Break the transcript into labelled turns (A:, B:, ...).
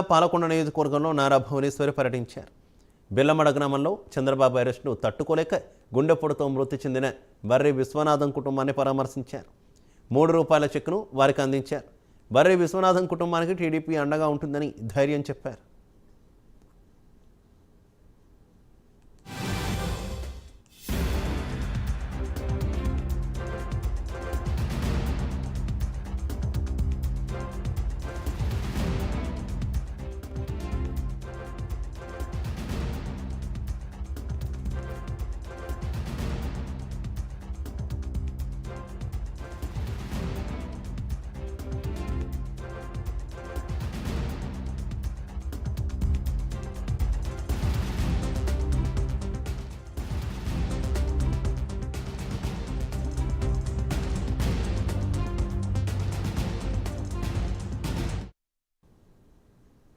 A: పాలకొండ నియోజకవర్గంలో నారా భువనేశ్వరి పర్యటించారు. బెల్లమడ గ్రామంలో చంద్రబాబు అరెస్టును తట్టుకోలేక గుండెపోటుతో మృతి చెందిన బర్రి విశ్వనాథం కుటుంబాన్ని పరామర్శించారు. మూడు రూపాయల చెక్కును వారికి అందించారు. బర్రి విశ్వనాథం కుటుంబానికి టీడీపీ అండగా ఉంటుందని ధైర్యం చెప్పారు.